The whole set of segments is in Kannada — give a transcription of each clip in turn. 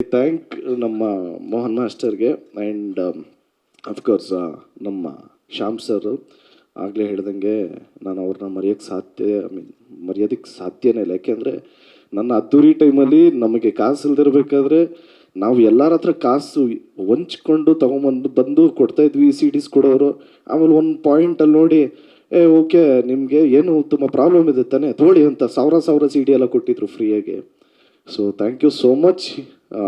ಥ್ಯಾಂಕ್ ನಮ್ಮ ಮೋಹನ್ ಮಾಸ್ಟರ್ಗೆ ಆ್ಯಂಡ್ ಅಫ್ಕೋರ್ಸ್ ನಮ್ಮ ಶ್ಯಾಮ್ ಸರ್ ಆಗಲೇ ಹೇಳ್ದಂಗೆ ನಾನು ಅವ್ರನ್ನ ಮರೆಯೋಕ್ಕೆ ಸಾಧ್ಯ ಐ ಮೀನ್ ಮರೆಯೋದಕ್ಕೆ ಸಾಧ್ಯನೇ ಇಲ್ಲ. ಯಾಕೆಂದರೆ ನನ್ನ ಅದ್ದೂರಿ ಟೈಮಲ್ಲಿ ನಮಗೆ ಕಾಸು ಇಲ್ದಿರಬೇಕಾದ್ರೆ ನಾವು ಎಲ್ಲರ ಹತ್ರ ಕಾಸು ಹೊಂಚ್ಕೊಂಡು ತೊಗೊಂಬಂದು ಬಂದು ಕೊಡ್ತಾ ಇದ್ವಿ ಸಿ ಡಿಸ್ ಕೊಡೋರು. ಆಮೇಲೆ ಒಂದು ಪಾಯಿಂಟಲ್ಲಿ ನೋಡಿ, ಏ ಓಕೆ ನಿಮಗೆ ಏನು ತುಂಬ ಪ್ರಾಬ್ಲಮ್ ಇದೆ ತಾನೆ? ತೋಳಿ ಅಂತ ಸಾವಿರ ಸಾವಿರ ಸಿ ಡಿ ಎಲ್ಲ ಕೊಟ್ಟಿದ್ರು ಫ್ರೀಯಾಗಿ so thank you so much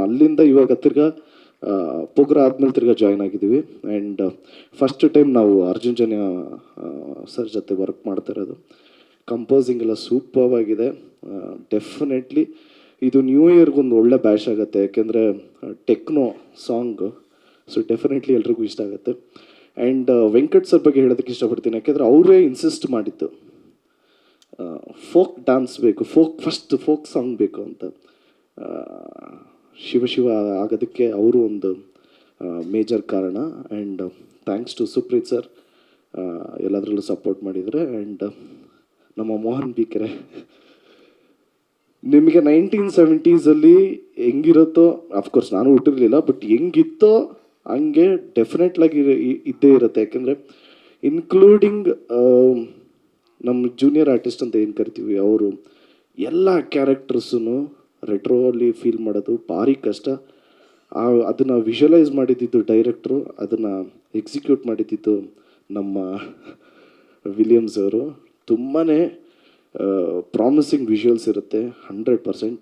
ಅಲ್ಲಿಂದ ಇವಾಗ ತಿರ್ಗಾ ಪೋಗ್ರ ಆದ್ಮೇಲೆ ತಿರ್ಗಾ ಜಾಯ್ನ್ ಆಗಿದ್ದೀವಿ. ಆ್ಯಂಡ್ ಫಸ್ಟ್ ಟೈಮ್ ನಾವು ಅರ್ಜುನ್ ಸರ್ ಜೊತೆ ವರ್ಕ್ ಮಾಡ್ತಾ ಇರೋದು. ಕಂಪೋಸಿಂಗ್ ಎಲ್ಲ ಸೂಪರ್ ಆಗಿದೆ. ಡೆಫಿನೆಟ್ಲಿ ಇದು ನ್ಯೂ ಇಯರ್ಗೊಂದು ಒಳ್ಳೆ ಬ್ಯಾಶ್ ಆಗುತ್ತೆ. ಯಾಕೆಂದರೆ ಟೆಕ್ನೋ ಸಾಂಗ್ ಸೊ ಡೆಫಿನೆಟ್ಲಿ ಎಲ್ರಿಗೂ ಇಷ್ಟ ಆಗುತ್ತೆ. ಆ್ಯಂಡ್ ವೆಂಕಟ್ ಸರ್ ಬಗ್ಗೆ ಹೇಳೋದಕ್ಕೆ ಇಷ್ಟಪಡ್ತೀನಿ. ಯಾಕೆಂದರೆ ಅವರೇ ಇನ್ಸಿಸ್ಟ್ ಮಾಡಿದ್ದು. ಫೋಕ್ ಡ್ಯಾನ್ಸ್ ಬೇಕು ಫೋಕ್ ಫಸ್ಟ್ ಫೋಕ್ ಸಾಂಗ್ ಬೇಕು ಅಂತ. ಶಿವ ಶಿವ ಆಗೋದಕ್ಕೆ ಅವರು ಒಂದು ಮೇಜರ್ ಕಾರಣ. And thanks to Supreeth sir ಎಲ್ಲದರಲ್ಲೂ ಸಪೋರ್ಟ್ ಮಾಡಿದರೆ. ಆ್ಯಂಡ್ ನಮ್ಮ ಮೋಹನ್ ಬಿ ಕೆರೆ, ನಿಮಗೆ ನೈನ್ಟೀನ್ ಸೆವೆಂಟೀಸಲ್ಲಿ ಹೆಂಗಿರುತ್ತೋ ಅಫ್ಕೋರ್ಸ್ ನಾನು ಹುಟ್ಟಿರಲಿಲ್ಲ ಬಟ್ ಹೆಂಗಿತ್ತೋ ಹಂಗೆ ಡೆಫಿನೆಟ್ಲಾಗಿ ಇದ್ದೇ ಇರುತ್ತೆ. ಯಾಕೆಂದರೆ ಇನ್ಕ್ಲೂಡಿಂಗ್ ನಮ್ಮ ಜೂನಿಯರ್ ಆರ್ಟಿಸ್ಟ್ ಅಂತ ಏನು ಕರಿತೀವಿ, ಅವರು ಎಲ್ಲ ಕ್ಯಾರೆಕ್ಟರ್ಸೂ ರೆಟ್ರೋ ಅಲ್ಲಿ ಫೀಲ್ ಮಾಡೋದು ಭಾರಿ ಕಷ್ಟ. ಆ, ಅದನ್ನು ವಿಜುವಲೈಸ್ ಮಾಡಿದ್ದಿದ್ದು ಡೈರೆಕ್ಟ್ರು ಅದನ್ನು ಎಕ್ಸಿಕ್ಯೂಟ್ ಮಾಡಿದ್ದಿದ್ದು ನಮ್ಮ ವಿಲಿಯಮ್ಸ್ ಅವರು. ತುಂಬಾ ಪ್ರಾಮಿಸಿಂಗ್ ವಿಷುವಲ್ಸ್ ಇರುತ್ತೆ ಹಂಡ್ರೆಡ್ ಪರ್ಸೆಂಟ್